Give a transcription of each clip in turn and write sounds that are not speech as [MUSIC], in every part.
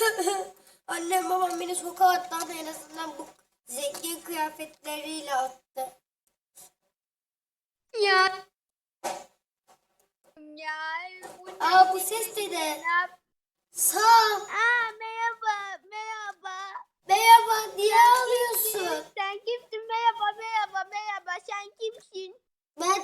[LAUGHS] Annem babam beni sokağa attı ama en azından bu zengin kıyafetleriyle attı. Ya. Ya. Bu ne? Aa bu ses de de. Ya. Sağ. Aa merhaba. Merhaba. Merhaba niye ağlıyorsun? Sen kimsin? Merhaba merhaba merhaba. Sen kimsin? Ben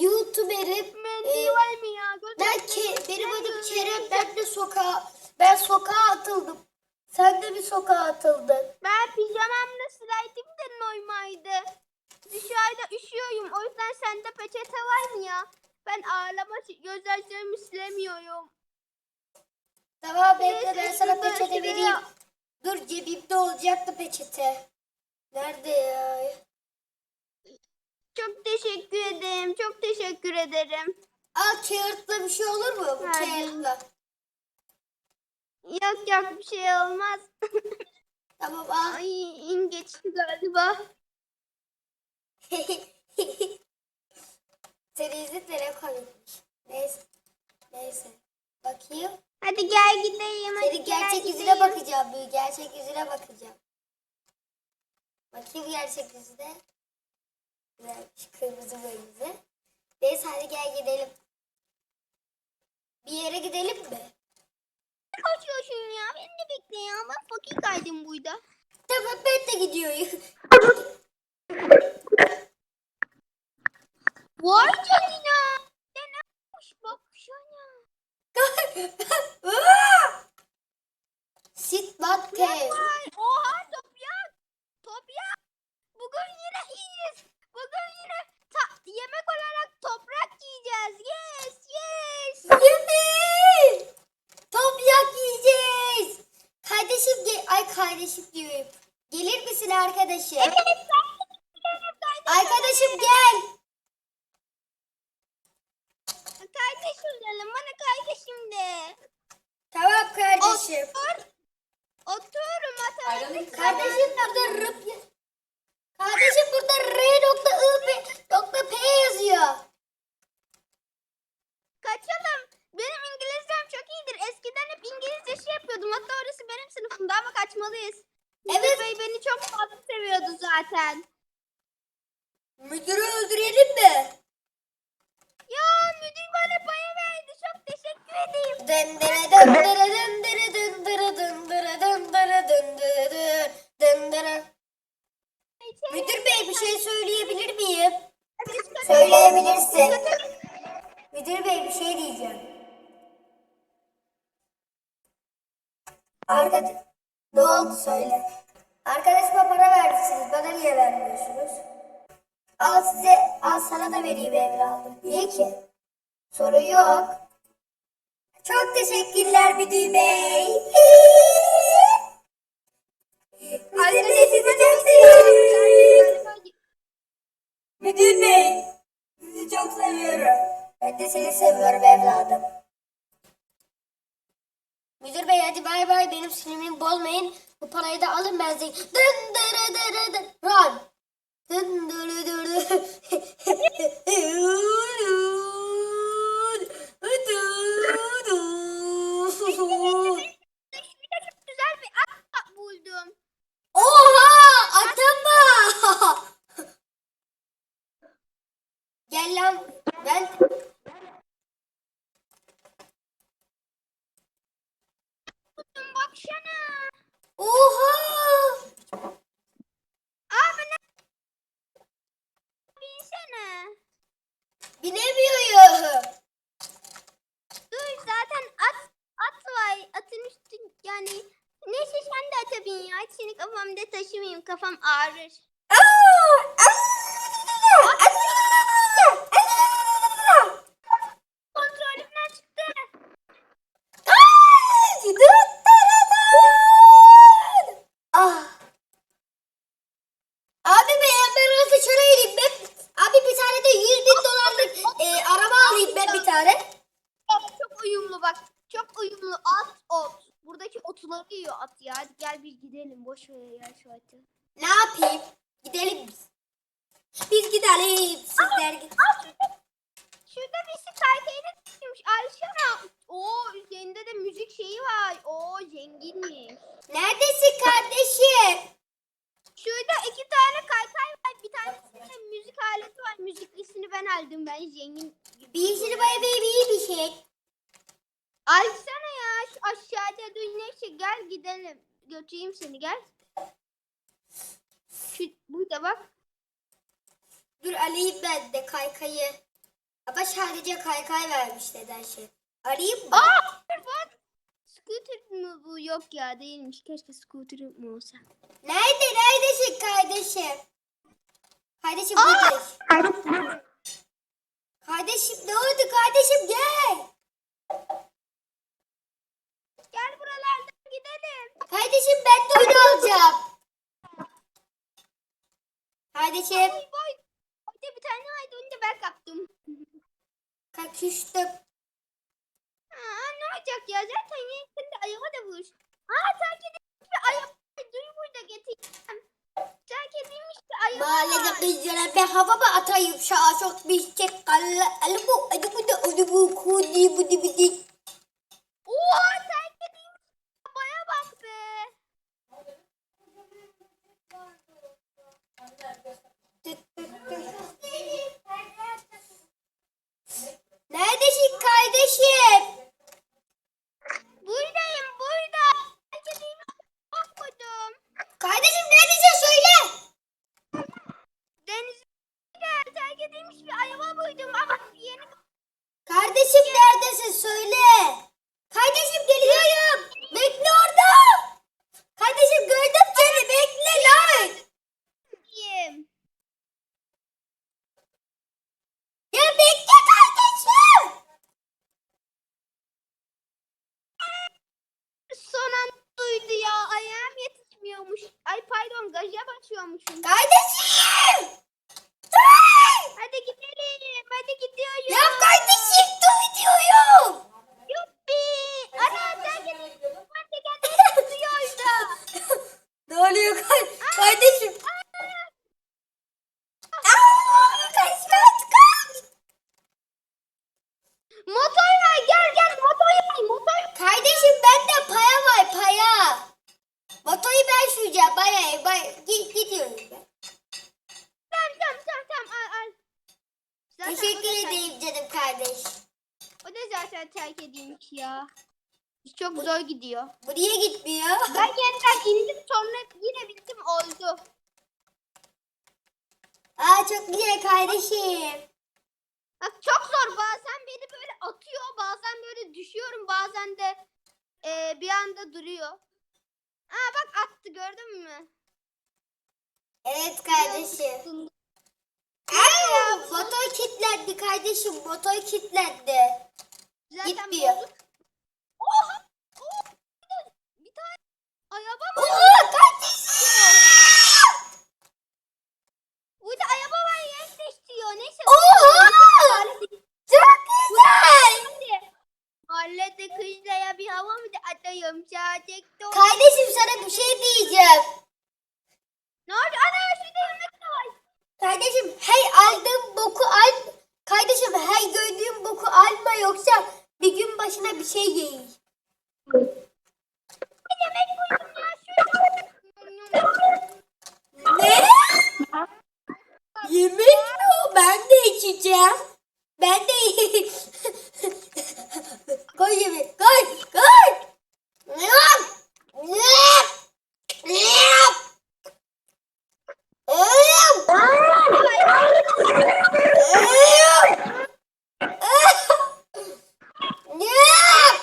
YouTuber'ım. Mendil Ee, var mı ya? Ben ke benim adım Kerem. Ben de sokağa ben sokağa atıldım. Sen de bir sokağa atıldın. Ben pijamamla slaytım da normalde. Dışarıda üşüyorum. O yüzden sende peçete var mı ya? Ben ağlama gözyaşlarımı silemiyorum. Tamam bekle ben sana peçete vereyim. Dur cebimde olacaktı peçete. Nerede ya? Çok teşekkür ederim. Çok teşekkür ederim. Al kağıtla bir şey olur mu? Bu kağıtla. Yok yok bir şey olmaz. [LAUGHS] Tamam al. Ay in geçti galiba. [LAUGHS] Seni izletlere koymuş. Neyse. Neyse. Bakayım. Hadi gel gidelim. hadi Senin gel gerçek yüzüne gidelim. bakacağım. Bir gerçek yüzüne bakacağım. Bakayım gerçek yüzüne. Güzelmiş. Kırmızı böyle. Neyse hadi gel gidelim. Bir yere gidelim mi? Beni de bekle ya. Ben fakir kaydım burada. Tamam ben de gidiyorum. Vay canına. Ne yapmış baksana. [LAUGHS] Sit latte. Vay oha Toprak. Toprak. Bugün yine iyiyiz. Diyorum. Gelir misin arkadaşım? Evet. Arkadaşım gel. Kardeşim diyelim bana kardeşim de. Tamam kardeşim. Otur. Otur matematik. Kardeşim burada rıp Kardeşim burada R nokta I nokta P yazıyor. Kaçalım. Benim İngilizcem çok iyidir. Eskiden hep İngilizce şey yapıyordum. Hatta orası benim sınıfımda ama kaçmalıyız. Evet. Evet. Bey beni çok fazla seviyordu zaten. Müdürü öldürelim mi? Ya müdür bana paya verdi. Çok teşekkür edeyim. Dındırı dındırı dındırı dındırı dındırı dındırı dındırı dındırı. Müdür bey bir şey söyleyebilir miyim? Söyleyebilirsin. Müdür bey bir şey diyeceğim. Arkadaş ne oldu söyle. Arkadaşıma para verdiniz. Bana niye vermiyorsunuz? Al size, al sana da vereyim evladım. Niye ki? Sorun yok. Çok teşekkürler müdür bey. Anne sizi çok seviyorum. Müdür bey. Sizi çok seviyorum. Ben de seni seviyorum evladım. Müdür bey hadi bay bay benim sinirimi bozmayın. Bu parayı da alın ben size. Dın dırı dırı dın. Run. Dın dırı dırı. [LAUGHS] Bir de çok güzel bir at buldum. Oha atama. Gel lan ben Buldum baksana. oha Abi ne? Binsene. binemiyorum. Dur zaten at at var. Atın üstü yani neyse sen de ata bin ya. Hiç seni kafamda taşımayayım. Kafam ağrır. Kontrolümden çıktı. Ah. Abi ben ben orada şöyle gireyim ben. Abi bir tane de 100 bin dolarlık e, araba alayım ben bir tane. Bak, Çok uyumlu bak. Çok uyumlu at ot. Buradaki otları yiyor at ya. Hadi gel bir gidelim. Boş ver ya şu atı. Ne yapayım? Gidelim biz. Biz gidelim. Sizler gidin. Şurada, birisi kaykayını tutmuş. Alşana. Oo üzerinde de müzik şeyi var. Oo kardeşim. Şurada iki tane kaykay var. Bir tane müzik aleti var. Müziklisini ben aldım. Ben zengin. Birisi bana bir iyi bir şey. Alsana ya. Şu aşağıda dur neyse gel gidelim. Götüreyim seni gel. Şu burada bak. Dur alayım ben de kaykayı. Ama sadece kaykay vermiş neden şey. Arayayım mı? Aa! Bak. Scooter mı bu? Yok ya değilmiş. Keşke scooter mı olsa. Nerede? Neredesin kardeşim? Kardeşim Aa! buradayım. Kardeşim ne oldu kardeşim gel. Gel buralardan gidelim. Kardeşim ben de onu alacağım. Kardeşim Boy boy. Orada bir tane vardı onu da ben kaptım. kaküştüm. Aa, ne olacak ya? Zaten yakında ayağıma da vur. Aa terk edilmiş bir var. Dur burada getireceğim. Terk edilmiş bir ayağı Mahallede kızlara ben havama atayım şaha çok bir şey kalla. Alı bu adı bu da adı bu kudi bu di bu di. Oha terk edilmiş. Baya bak be. Neredesin kardeşim? Buradayım burada. Terk edilmiş. Bakmadım. Kardeşim neredesin söyle. Denizde terk edilmiş bir ayağıma buydum ama yeni Kardeşim neredesin söyle. Kardeşim geliyorum. Bekle orada. Kardeşim gördüm seni bekle lan. Ya bekle kardeşim. Son an duydu ya. Ayağım yetişmiyormuş. Ay pardon gaja basıyormuşum. Kardeşim. Baya baya Git, gidiyorum ben. Tamam tamam tamam tamam al al. Zaten o da Teşekkür terk- edeyim canım kardeş. O da zaten terk edilmiş ya. Çok zor gidiyor. Bu niye gitmiyor? Ben [LAUGHS] yeniden indim sonra yine bittim oldu. Aa çok güzel kardeşim. Bak çok zor bazen beni böyle atıyor bazen böyle düşüyorum bazen de e, bir anda duruyor. Aa bak attı gördün mü? Evet kardeşim. Aa, motor kilitlendi kardeşim. Motor kilitlendi. Zaten Gitmiyor. bozuk. Oha! Oha! Bir tane araba mı? Oo kardeşim. Burada araba var yer değiştiriyor. Neyse. Oha! Çok güzel. Hadi. Mahallede kızlara bir hava mı da atayım sadece. Kardeşim sana bir şey diyeceğim. Ne oldu? Ana şurada yemek de var. Kardeşim hey aldığım boku al. Kardeşim hey gördüğüm boku alma yoksa bir gün başına bir şey gelir. Ne? Yemek mi o? Ben de içeceğim. Ben de [LAUGHS] Koy yemek. Koy. Koy. Yap. Yap. Yap. Yap. Yap. Yap.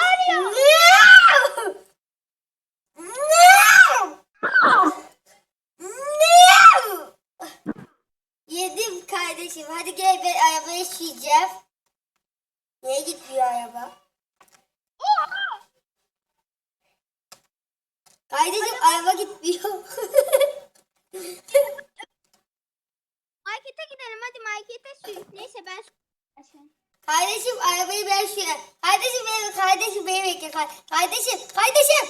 Ne oluyor? Yedim kardeşim. Hadi gel arabaya süreceğim. Niye gitmiyor araba? Kardeşim araba gitmiyor. [LAUGHS] Markete gidelim hadi markete sür. Neyse ben kardeşim arabayı ben süreyim. Kardeşim benim kardeşim beni bekle. Kar- Kardeşim kardeşim.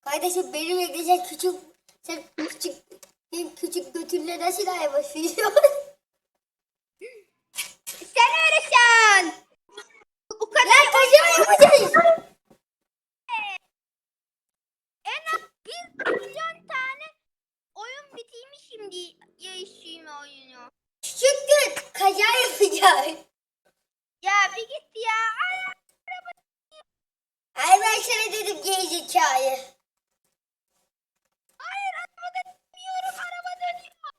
Kardeşim beni bekle sen küçük sen küçük sen küçük götürle nasıl araba sürüyorsun? [LAUGHS] Sen öğreteceksin. kaza yapacağız. Ya bir git ya. Ay, araba. Ay ben sana dedim gerizekalı. Hayır araba dönüyorum. Araba dönüyor.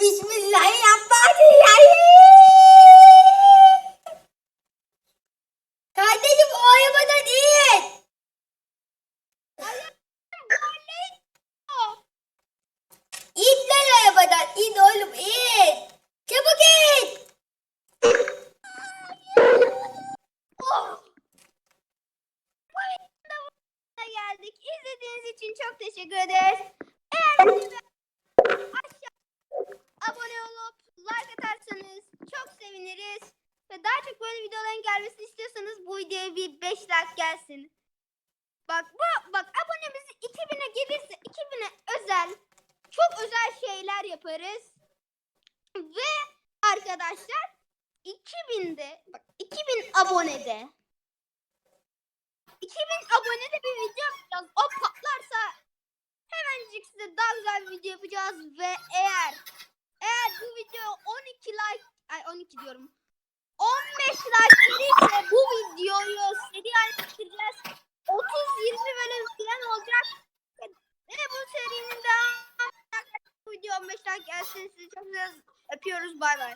Bismillahirrahmanirrahim. Kardeşim o arabada değil. Ayağım böyle gidiyor. İn lan arabadan. İn oğlum in. Çabuk in. Oh. Bu videoda sonuna geldik. İzlediğiniz için çok teşekkür ederiz. Eğer aşağı abone olup like atarsanız çok seviniriz. Ve daha çok böyle videoların gelmesini istiyorsanız bu videoya bir 5 like gelsin. Bak bu bak abonemiz 2000'e gelirse 2000'e özel çok özel şeyler yaparız. Ve arkadaşlar 2000'de bak 2000 abonede 2000 abonede bir video yapacağız. O patlarsa hemencik size daha güzel bir video yapacağız ve eğer eğer bu video 12 like ay 12 diyorum 15 like gelirse bu videoyu seri haline getireceğiz. 30-20 bölüm falan olacak. Ve, bu serinin devamı bu video 15 like gelsin. Sizi çok öpüyoruz. Bay bay.